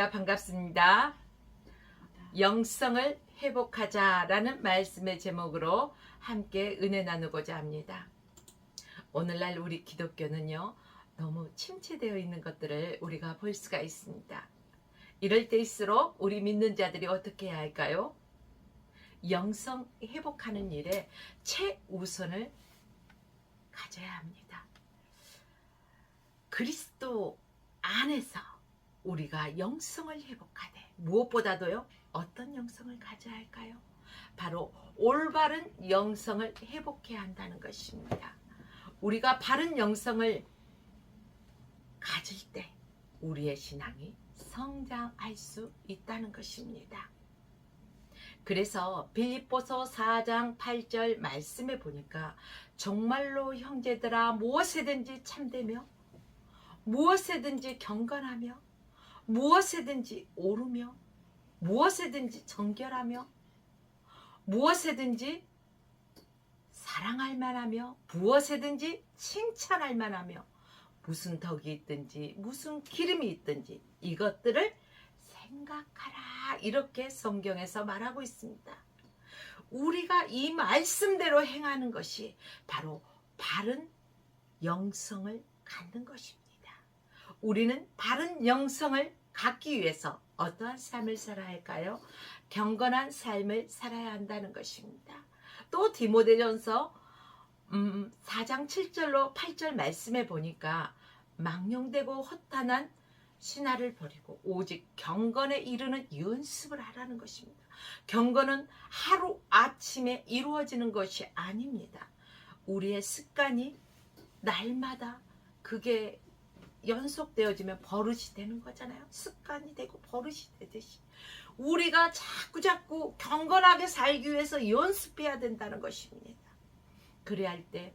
할렐루야 반갑습니다. 영성을 회복하자라는 말씀의 제목으로 함께 은혜 나누고자 합니다. 오늘날 우리 기독교는요, 너무 침체되어 있는 것들을 우리가 볼 수가 있습니다. 이럴 때일수록 우리 믿는 자들이 어떻게 해야 할까요? 영성 회복하는 일에 최우선을 가져야 합니다. 그리스도 안에서 우리가 영성을 회복하되 무엇보다도요 어떤 영성을 가져야 할까요? 바로 올바른 영성을 회복해야 한다는 것입니다. 우리가 바른 영성을 가질 때 우리의 신앙이 성장할 수 있다는 것입니다. 그래서 빌립보서 4장 8절 말씀에 보니까 정말로 형제들아 무엇에든지 참되며 무엇에든지 경건하며 무엇에든지 오르며 무엇에든지 정결하며 무엇에든지 사랑할 만하며 무엇에든지 칭찬할 만하며 무슨 덕이 있든지 무슨 기름이 있든지 이것들을 생각하라 이렇게 성경에서 말하고 있습니다. 우리가 이 말씀대로 행하는 것이 바로 바른 영성을 갖는 것입니다. 우리는 바른 영성을 갖기 위해서 어떠한 삶을 살아야 할까요? 경건한 삶을 살아야 한다는 것입니다. 또 디모데전서 음, 4장 7절로 8절 말씀에 보니까 망령되고 허탄한 신화를 버리고 오직 경건에 이르는 연습을 하라는 것입니다. 경건은 하루 아침에 이루어지는 것이 아닙니다. 우리의 습관이 날마다 그게 연속되어지면 버릇이 되는 거잖아요. 습관이 되고 버릇이 되듯이. 우리가 자꾸 자꾸 경건하게 살기 위해서 연습해야 된다는 것입니다. 그래야 할 때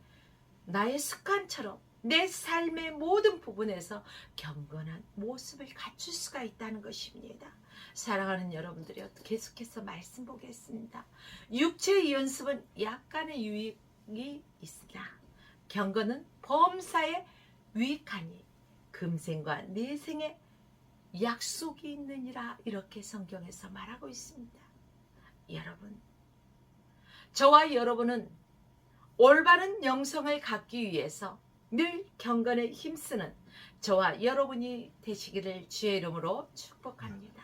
나의 습관처럼 내 삶의 모든 부분에서 경건한 모습을 갖출 수가 있다는 것입니다. 사랑하는 여러분들이 계속해서 말씀 보겠습니다. 육체의 연습은 약간의 유익이 있으나 경건은 범사에 유익하니 금생과 내생에 약속이 있느니라 이렇게 성경에서 말하고 있습니다. 여러분, 저와 여러분은 올바른 영성을 갖기 위해서 늘 경건에 힘쓰는 저와 여러분이 되시기를 주의 이름으로 축복합니다.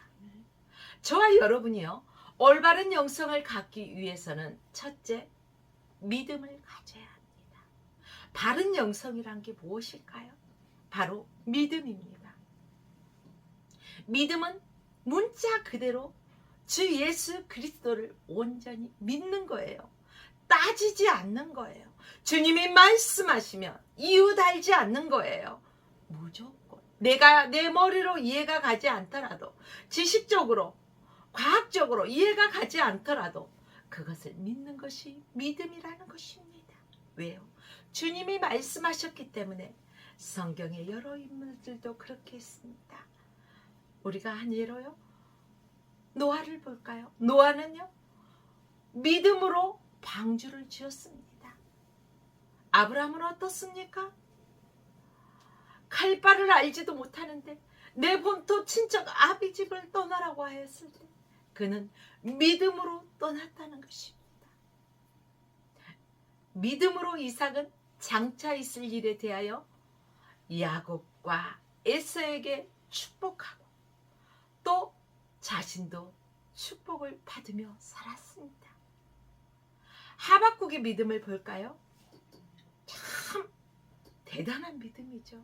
저와 여러분이요, 올바른 영성을 갖기 위해서는 첫째, 믿음을 가져야 합니다. 바른 영성이란 게 무엇일까요? 바로 믿음입니다. 믿음은 문자 그대로 주 예수 그리스도를 온전히 믿는 거예요. 따지지 않는 거예요. 주님이 말씀하시면 이유 달지 않는 거예요. 무조건. 내가 내 머리로 이해가 가지 않더라도 지식적으로 과학적으로 이해가 가지 않더라도 그것을 믿는 것이 믿음이라는 것입니다. 왜요? 주님이 말씀하셨기 때문에 성경의 여러 인물들도 그렇게 했습니다. 우리가 한 예로요. 노아를 볼까요? 노아는요. 믿음으로 방주를 지었습니다. 아브라함은 어떻습니까? 칼바를 알지도 못하는데 내 본토 친척 아비 집을 떠나라고 하였을 때 그는 믿음으로 떠났다는 것입니다. 믿음으로 이삭은 장차 있을 일에 대하여 야곱과 에서에게 축복하고 또 자신도 축복을 받으며 살았습니다. 하박국의 믿음을 볼까요? 참 대단한 믿음이죠.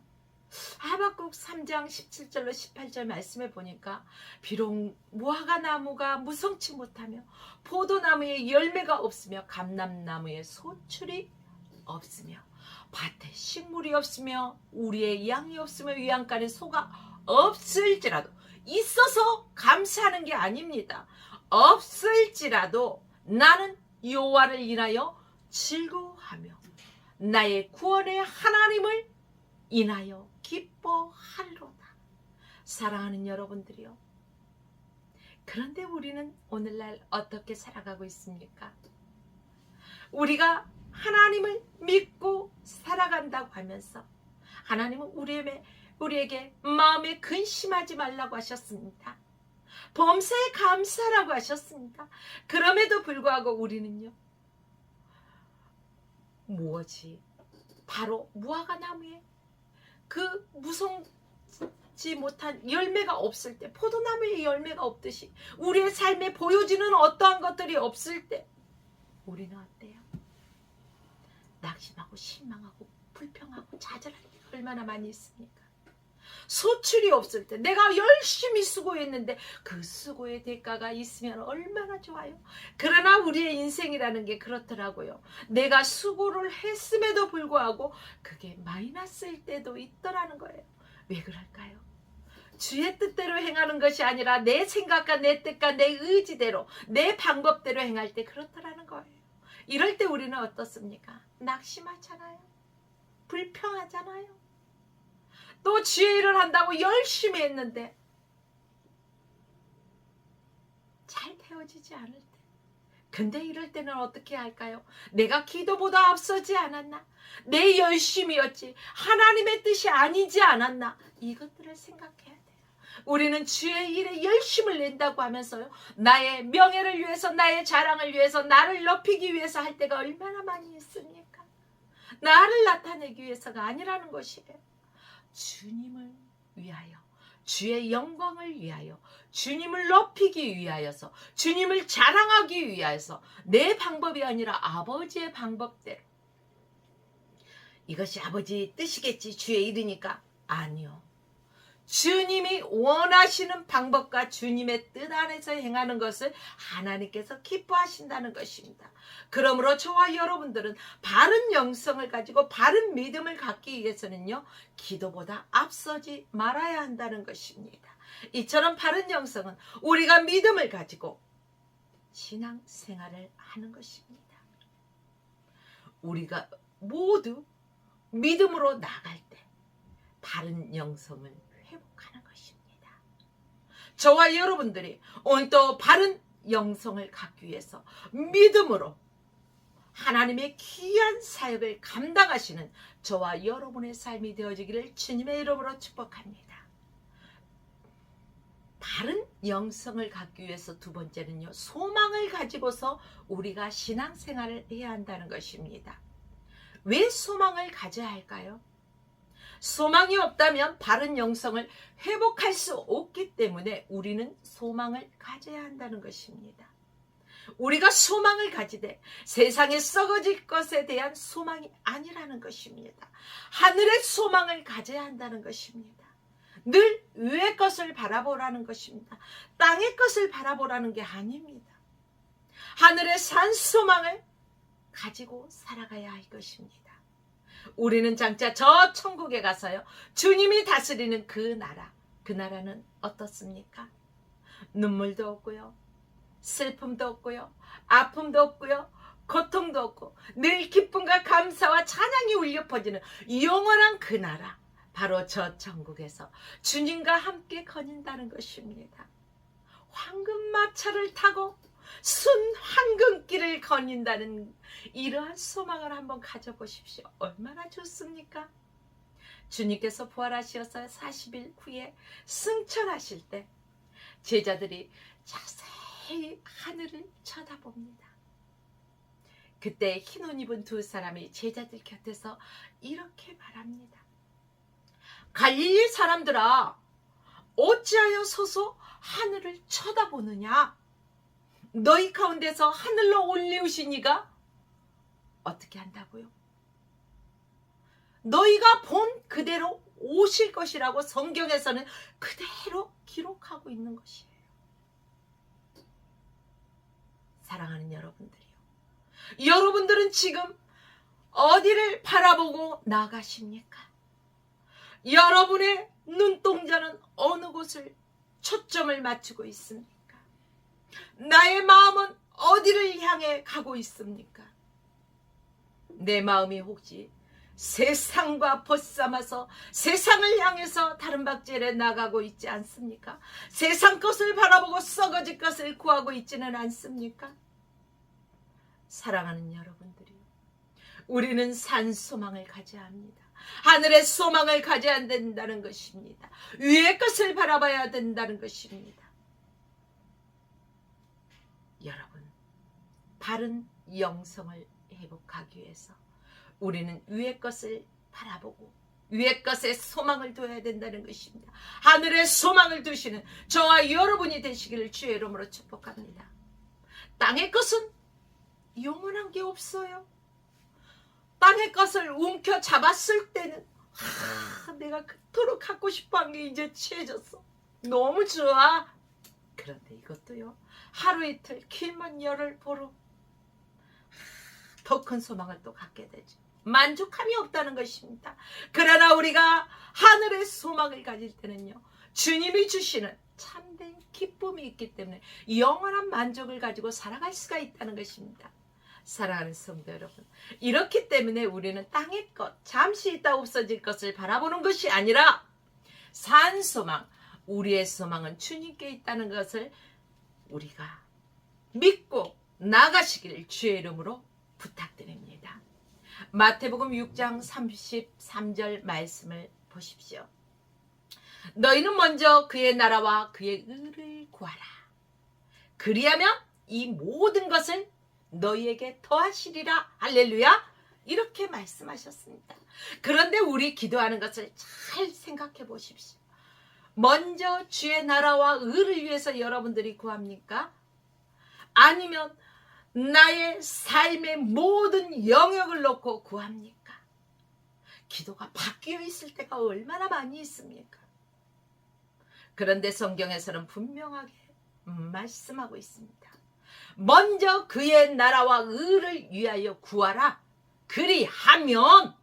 하박국 3장 17절로 18절 말씀에 보니까 비록 무화과 나무가 무성치 못하며 포도나무에 열매가 없으며 감람나무에 소출이 없으며 밭에 식물이 없으며 우리의 양이 없으며 위안간에 소가 없을지라도 있어서 감사하는 게 아닙니다. 없을지라도 나는 여호와를 인하여 즐거워하며 나의 구원의 하나님을 인하여 기뻐하리로다. 사랑하는 여러분들이요. 그런데 우리는 오늘날 어떻게 살아가고 있습니까? 우리가 하나님을 믿고 살아간다고 하면서 하나님은 우리의 우리에게 마음에 근심하지 말라고 하셨습니다. 범사에 감사라고 하셨습니다. 그럼에도 불구하고 우리는요. 무엇이 바로 무화과 나무에 그 무성지 못한 열매가 없을 때 포도나무에 열매가 없듯이 우리의 삶에 보여지는 어떠한 것들이 없을 때 우리는 어때요? 낙심하고 실망하고 불평하고 좌절할 때가 얼마나 많이 있습니까? 소출이 없을 때 내가 열심히 수고했는데 그 수고의 대가가 있으면 얼마나 좋아요. 그러나 우리의 인생이라는 게 그렇더라고요. 내가 수고를 했음에도 불구하고 그게 마이너스일 때도 있더라는 거예요. 왜 그럴까요? 주의 뜻대로 행하는 것이 아니라 내 생각과 내 뜻과 내 의지대로 내 방법대로 행할 때 그렇더라는 거예요. 이럴 때 우리는 어떻습니까? 낙심하잖아요. 불평하잖아요. 또 일을 한다고 열심히 했는데 잘 되어지지 않을 때. 근데 이럴 때는 어떻게 할까요? 내가 기도보다 앞서지 않았나? 내 열심이었지. 하나님의 뜻이 아니지 않았나? 이것들을 생각해야 돼요. 우리는 주의 일에 열심을 낸다고 하면서요. 나의 명예를 위해서, 나의 자랑을 위해서, 나를 높이기 위해서 할 때가 얼마나 많이 있습니까? 나를 나타내기 위해서가 아니라는 것이에요. 주님을 위하여 주의 영광을 위하여 주님을 높이기 위하여서 주님을 자랑하기 위하여서 내 방법이 아니라 아버지의 방법대로 이것이 아버지 뜻이겠지 주의 일이니까 아니요 주님이 원하시는 방법과 주님의 뜻 안에서 행하는 것을 하나님께서 기뻐하신다는 것입니다. 그러므로 저와 여러분들은 바른 영성을 가지고 바른 믿음을 갖기 위해서는요, 기도보다 앞서지 말아야 한다는 것입니다. 이처럼 바른 영성은 우리가 믿음을 가지고 신앙 생활을 하는 것입니다. 우리가 모두 믿음으로 나갈 때 바른 영성을. 저와 여러분들이 오늘 또 바른 영성을 갖기 위해서 믿음으로 하나님의 귀한 사역을 감당하시는 저와 여러분의 삶이 되어지기를 주님의 이름으로 축복합니다. 바른 영성을 갖기 위해서 두 번째는요, 소망을 가지고서 우리가 신앙생활을 해야 한다는 것입니다. 왜 소망을 가져야 할까요? 소망이 없다면 바른 영성을 회복할 수 없기 때문에 우리는 소망을 가져야 한다는 것입니다. 우리가 소망을 가지되 세상에 썩어질 것에 대한 소망이 아니라는 것입니다. 하늘의 소망을 가져야 한다는 것입니다. 늘 위의 것을 바라보라는 것입니다. 땅의 것을 바라보라는 게 아닙니다. 하늘의 산 소망을 가지고 살아가야 할 것입니다. 우리는 장차 저 천국에 가서요. 주님이 다스리는 그 나라. 그 나라는 어떻습니까? 눈물도 없고요. 슬픔도 없고요. 아픔도 없고요. 고통도 없고 늘 기쁨과 감사와 찬양이 울려 퍼지는 영원한 그 나라. 바로 저 천국에서 주님과 함께 거닌다는 것입니다. 황금 마차를 타고 순 황금길을 거닌다는 이러한 소망을 한번 가져보십시오. 얼마나 좋습니까? 주님께서 부활하셔서 40일 후에 승천하실 때 제자들이 자세히 하늘을 쳐다봅니다. 그때 흰옷 입은 두 사람이 제자들 곁에서 이렇게 말합니다. 갈릴리 사람들아, 어찌하여 서서 하늘을 쳐다보느냐? 너희 가운데서 하늘로 올리우시니가 어떻게 한다고요? 너희가 본 그대로 오실 것이라고 성경에서는 그대로 기록하고 있는 것이에요. 사랑하는 여러분들이요. 여러분들은 지금 어디를 바라보고 나가십니까? 여러분의 눈동자는 어느 곳을 초점을 맞추고 있습니까? 나의 마음은 어디를 향해 가고 있습니까? 내 마음이 혹시 세상과 벗삼아서 세상을 향해서 다른 박질에 나가고 있지 않습니까? 세상 것을 바라보고 썩어질 것을 구하고 있지는 않습니까? 사랑하는 여러분들이 우리는 산 소망을 가져야 합니다. 하늘의 소망을 가져야 된다는 것입니다. 위의 것을 바라봐야 된다는 것입니다. 여러분, 바른 영성을 회복하기 위해서 우리는 위의 것을 바라보고 위의 것에 소망을 둬야 된다는 것입니다. 하늘의 소망을 두시는 저와 여러분이 되시기를 주의 이름으로 축복합니다. 땅의 것은 영원한 게 없어요. 땅의 것을 움켜 잡았을 때는 아, 내가 그토록 갖고 싶어 한 게 이제 취해졌어. 너무 좋아. 그런데 이것도요. 하루 이틀 길면 열흘 보러 더큰 소망을 또 갖게 되죠. 만족함이 없다는 것입니다. 그러나 우리가 하늘의 소망을 가질 때는요. 주님이 주시는 참된 기쁨이 있기 때문에 영원한 만족을 가지고 살아갈 수가 있다는 것입니다. 사랑하는 성도 여러분. 이렇기 때문에 우리는 땅의 것, 잠시 있다 없어질 것을 바라보는 것이 아니라 산 소망, 우리의 소망은 주님께 있다는 것을 우리가 믿고 나가시길 주의 이름으로 부탁드립니다. 마태복음 6장 33절 말씀을 보십시오. 너희는 먼저 그의 나라와 그의 의를 구하라. 그리하면 이 모든 것을 너희에게 더하시리라. 할렐루야. 이렇게 말씀하셨습니다. 그런데 우리 기도하는 것을 잘 생각해 보십시오. 먼저 주의 나라와 의를 위해서 여러분들이 구합니까? 아니면 나의 삶의 모든 영역을 놓고 구합니까? 기도가 바뀌어 있을 때가 얼마나 많이 있습니까? 그런데 성경에서는 분명하게 말씀하고 있습니다. 먼저 그의 나라와 의를 위하여 구하라. 그리하면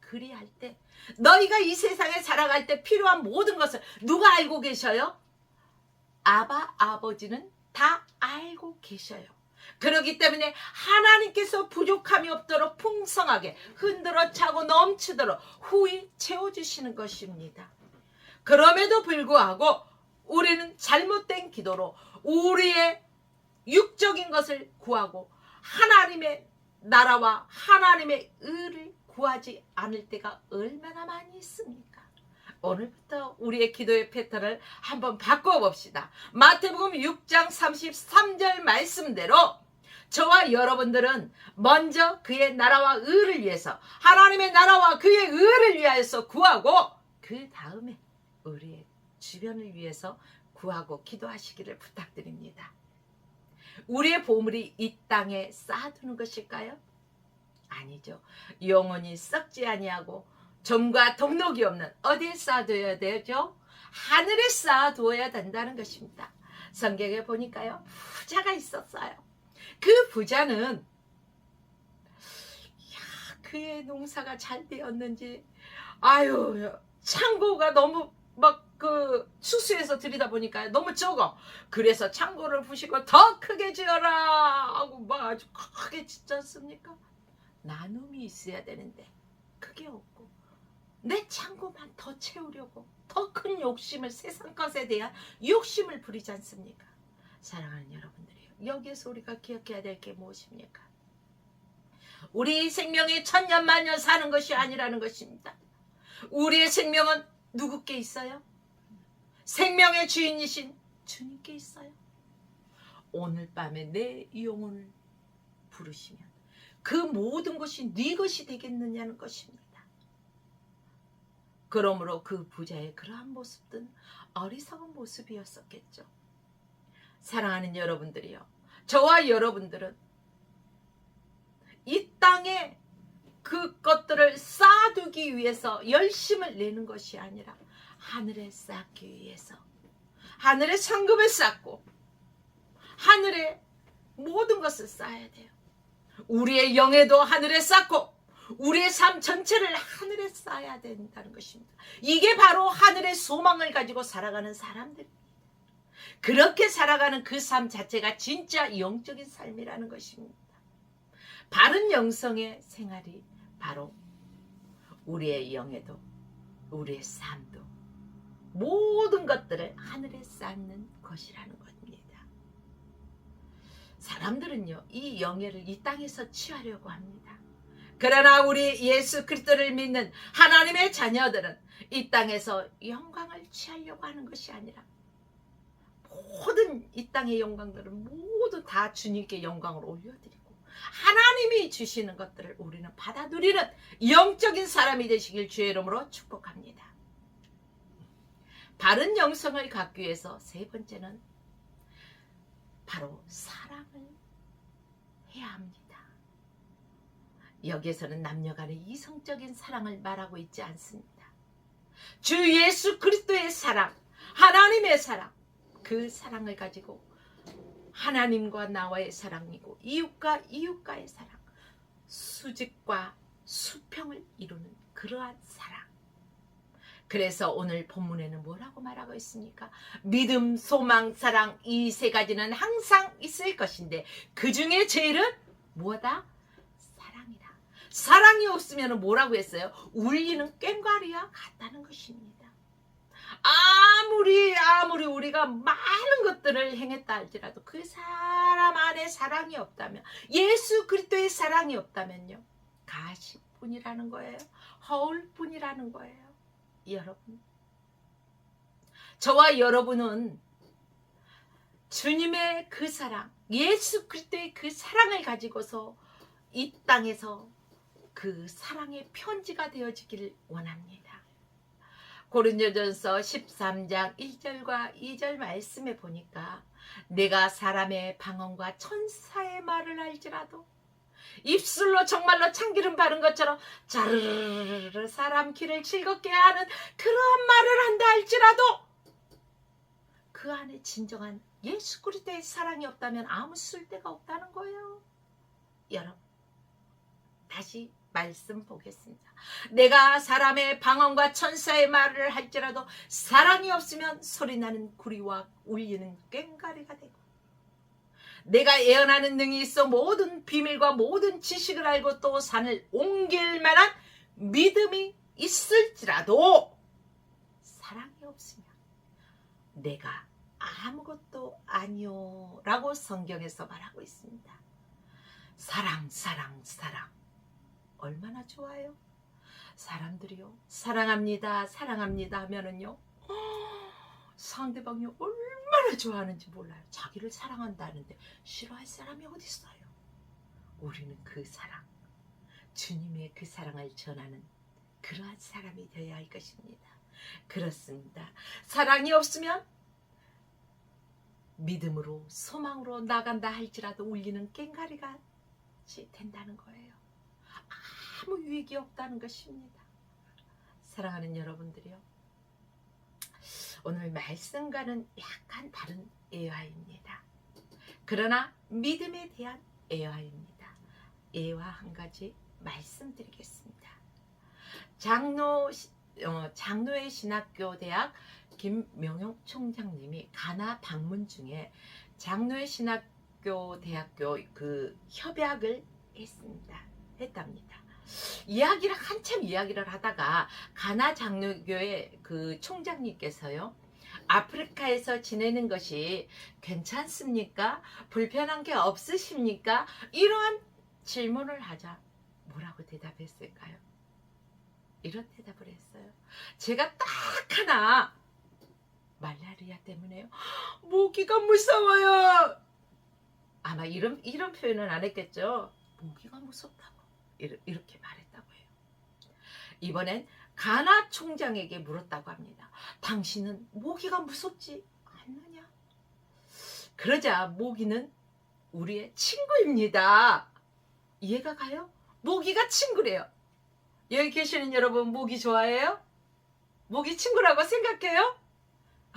그리할 때 너희가 이 세상에 살아갈 때 필요한 모든 것을 누가 알고 계셔요? 아바 아버지는 다 알고 계셔요. 그렇기 때문에 하나님께서 부족함이 없도록 풍성하게 흔들어 차고 넘치도록 후히 채워주시는 것입니다. 그럼에도 불구하고 우리는 잘못된 기도로 우리의 육적인 것을 구하고 하나님의 나라와 하나님의 의를 구하지 않을 때가 얼마나 많이 있습니까? 오늘부터 우리의 기도의 패턴을 한번 바꿔 봅시다. 마태복음 6장 33절 말씀대로 저와 여러분들은 먼저 그의 나라와 의를 위해서 하나님의 나라와 그의 의를 위하여서 구하고 그 다음에 우리의 주변을 위해서 구하고 기도하시기를 부탁드립니다. 우리의 보물이 이 땅에 쌓아두는 것일까요? 아니죠. 영원히 썩지 아니하고 점과 동록이 없는 어디에 쌓아둬야 되죠? 하늘에 쌓아두어야 된다는 것입니다. 성경에 보니까요. 부자가 있었어요. 그 부자는 야, 그의 농사가 잘 되었는지 아유 창고가 너무 막 그 수수해서 들이다 보니까 너무 적어. 그래서 창고를 부시고 더 크게 지어라 하고 막 아주 크게 짓지 않습니까? 나눔이 있어야 되는데 그게 없고 내 창고만 더 채우려고 더 큰 욕심을 세상 것에 대한 욕심을 부리지 않습니까? 사랑하는 여러분들이요. 여기에서 우리가 기억해야 될 게 무엇입니까? 우리 생명이 천년만년 사는 것이 아니라는 것입니다. 우리의 생명은 누구께 있어요? 생명의 주인이신 주님께 있어요. 오늘 밤에 내 영혼을 부르시면 그 모든 것이 네 것이 되겠느냐는 것입니다. 그러므로 그 부자의 그러한 모습은 어리석은 모습이었었겠죠. 사랑하는 여러분들이요. 저와 여러분들은 이 땅에 그 것들을 쌓아두기 위해서 열심을 내는 것이 아니라 하늘에 쌓기 위해서 하늘에 상급을 쌓고 하늘에 모든 것을 쌓아야 돼요. 우리의 영에도 하늘에 쌓고 우리의 삶 전체를 하늘에 쌓아야 된다는 것입니다. 이게 바로 하늘의 소망을 가지고 살아가는 사람들입니다. 그렇게 살아가는 그 삶 자체가 진짜 영적인 삶이라는 것입니다. 바른 영성의 생활이 바로 우리의 영에도 우리의 삶도 모든 것들을 하늘에 쌓는 것이라는 겁니다. 사람들은요, 이 영예를 이 땅에서 취하려고 합니다. 그러나 우리 예수 그리스도를 믿는 하나님의 자녀들은 이 땅에서 영광을 취하려고 하는 것이 아니라 모든 이 땅의 영광들은 모두 다 주님께 영광을 올려드리고 하나님이 주시는 것들을 우리는 받아 누리는 영적인 사람이 되시길 주의 이름으로 축복합니다. 바른 영성을 갖기 위해서 세 번째는 바로 사랑을 해야 합니다. 여기에서는 남녀 간의 이성적인 사랑을 말하고 있지 않습니다. 주 예수 그리스도의 사랑, 하나님의 사랑, 그 사랑을 가지고 하나님과 나와의 사랑이고 이웃과 이웃과의 사랑, 수직과 수평을 이루는 그러한 사랑. 그래서 오늘 본문에는 뭐라고 말하고 있습니까? 믿음, 소망, 사랑 이 세 가지는 항상 있을 것인데 그 중에 제일은 뭐다? 사랑이다. 사랑이 없으면 뭐라고 했어요? 울리는 꽹과리와 같다는 것입니다. 아무리 아무리 우리가 많은 것들을 행했다 할지라도 그 사람 안에 사랑이 없다면 예수 그리스도의 사랑이 없다면요 가시뿐이라는 거예요 허울뿐이라는 거예요 여러분 저와 여러분은 주님의 그 사랑 예수 그리스도의 그 사랑을 가지고서 이 땅에서 그 사랑의 편지가 되어지길 원합니다. 고린도전서 13장 1절과 2절 말씀에 보니까 내가 사람의 방언과 천사의 말을 알지라도 입술로 정말로 참기름 바른 것처럼 자르르르 사람 귀를 즐겁게 하는 그러한 말을 한다 할지라도 그 안에 진정한 예수 그리스도의 사랑이 없다면 아무 쓸데가 없다는 거예요. 여러분 다시 말씀 보겠습니다. 내가 사람의 방언과 천사의 말을 할지라도 사랑이 없으면 소리나는 구리와 울리는 꽹가리가 되고 내가 예언하는 능이 있어 모든 비밀과 모든 지식을 알고 또 산을 옮길 만한 믿음이 있을지라도 사랑이 없으면 내가 아무것도 아니요 라고 성경에서 말하고 있습니다. 사랑 사랑 사랑 얼마나 좋아요. 사람들이요. 사랑합니다. 사랑합니다 하면은요. 상대방이 얼마나 좋아하는지 몰라요. 자기를 사랑한다는데 싫어할 사람이 어디 있어요. 우리는 그 사랑, 주님의 그 사랑을 전하는 그러한 사람이 되어야 할 것입니다. 그렇습니다. 사랑이 없으면 믿음으로 소망으로 나간다 할지라도 울리는 꽹가리가 된다는 거예요. 아무 유익이 없다는 것입니다. 사랑하는 여러분들이요. 오늘 말씀과는 약간 다른 애화입니다. 그러나 믿음에 대한 애화입니다. 애화 한 가지 말씀드리겠습니다. 장로 어, 장로의 신학교 대학 김명용 총장님이 가나 방문 중에 장로의 신학교 대학교 그 협약을 했습니다. 했답니다. 이야기를 한참 이야기를 하다가 가나 장로교의 그 총장님께서요. 아프리카에서 지내는 것이 괜찮습니까? 불편한 게 없으십니까? 이러한 질문을 하자 뭐라고 대답했을까요? 이런 대답을 했어요. 제가 딱 하나 말라리아 때문에요. 모기가 무서워요. 아마 이런 이런 표현은 안 했겠죠. 모기가 무섭다고 이렇게 말했다고 해요. 이번엔 가나 총장에게 물었다고 합니다. 당신은 모기가 무섭지 않느냐? 그러자 모기는 우리의 친구입니다. 이해가 가요? 모기가 친구래요. 여기 계시는 여러분 모기 좋아해요? 모기 친구라고 생각해요?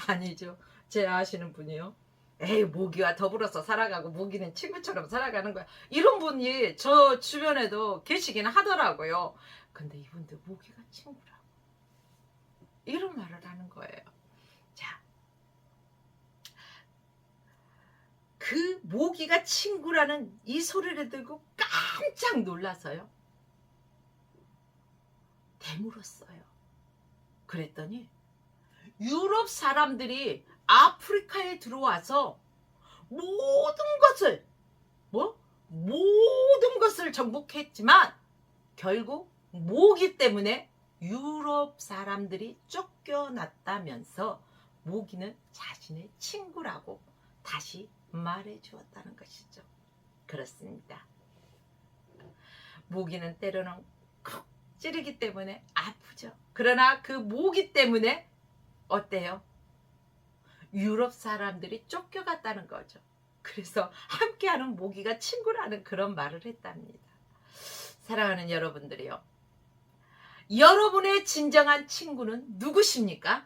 아니죠. 제 아시는 분이요. 에이 모기와 더불어서 살아가고 모기는 친구처럼 살아가는 거야. 이런 분이 저 주변에도 계시긴 하더라고요. 근데 이분들 모기가 친구라고. 이런 말을 하는 거예요. 자. 그 모기가 친구라는 이 소리를 들고 깜짝 놀라서요. 되물었어요. 그랬더니 유럽 사람들이 아프리카에 들어와서 모든 것을 뭐 모든 것을 정복했지만 결국 모기 때문에 유럽 사람들이 쫓겨났다면서 모기는 자신의 친구라고 다시 말해 주었다는 것이죠. 그렇습니다. 모기는 때로는 콕 찌르기 때문에 아프죠. 그러나 그 모기 때문에 어때요? 유럽 사람들이 쫓겨갔다는 거죠. 그래서 함께하는 모기가 친구라는 그런 말을 했답니다. 사랑하는 여러분들이요. 여러분의 진정한 친구는 누구십니까?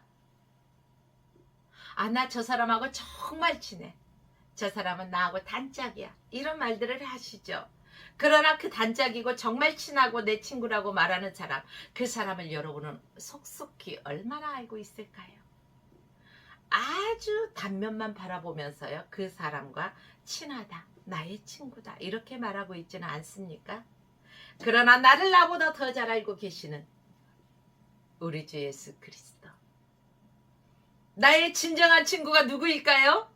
아, 나 저 사람하고 정말 친해. 저 사람은 나하고 단짝이야. 이런 말들을 하시죠. 그러나 그 단짝이고 정말 친하고 내 친구라고 말하는 사람, 그 사람을 여러분은 속속히 얼마나 알고 있을까요? 아주 단면만 바라보면서요, 그 사람과 친하다, 나의 친구다, 이렇게 말하고 있지는 않습니까? 그러나 나를 나보다 더 잘 알고 계시는 우리 주 예수 그리스도. 나의 진정한 친구가 누구일까요?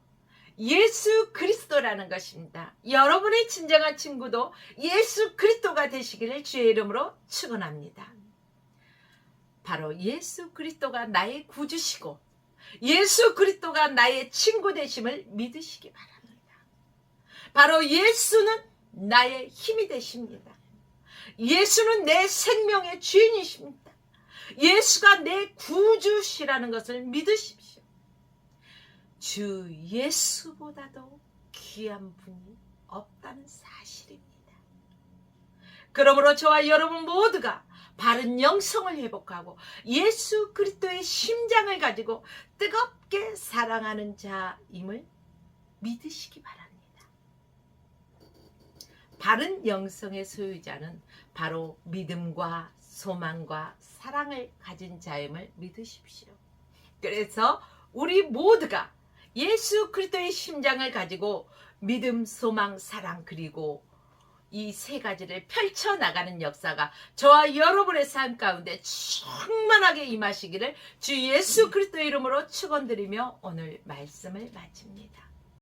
예수 그리스도라는 것입니다. 여러분의 진정한 친구도 예수 그리스도가 되시기를 주의 이름으로 축원합니다. 바로 예수 그리스도가 나의 구주시고 예수 그리스도가 나의 친구 되심을 믿으시기 바랍니다. 바로 예수는 나의 힘이 되십니다. 예수는 내 생명의 주인이십니다. 예수가 내 구주시라는 것을 믿으십시오. 주 예수보다도 귀한 분이 없다는 사실입니다. 그러므로 저와 여러분 모두가 바른 영성을 회복하고 예수 그리스도의 심장을 가지고 뜨겁게 사랑하는 자임을 믿으시기 바랍니다. 바른 영성의 소유자는 바로 믿음과 소망과 사랑을 가진 자임을 믿으십시오. 그래서 우리 모두가 예수 그리스도의 심장을 가지고 믿음, 소망, 사랑 그리고 이 세 가지를 펼쳐 나가는 역사가 저와 여러분의 삶 가운데 충만하게 임하시기를 주 예수 그리스도 이름으로 축원드리며 오늘 말씀을 마칩니다.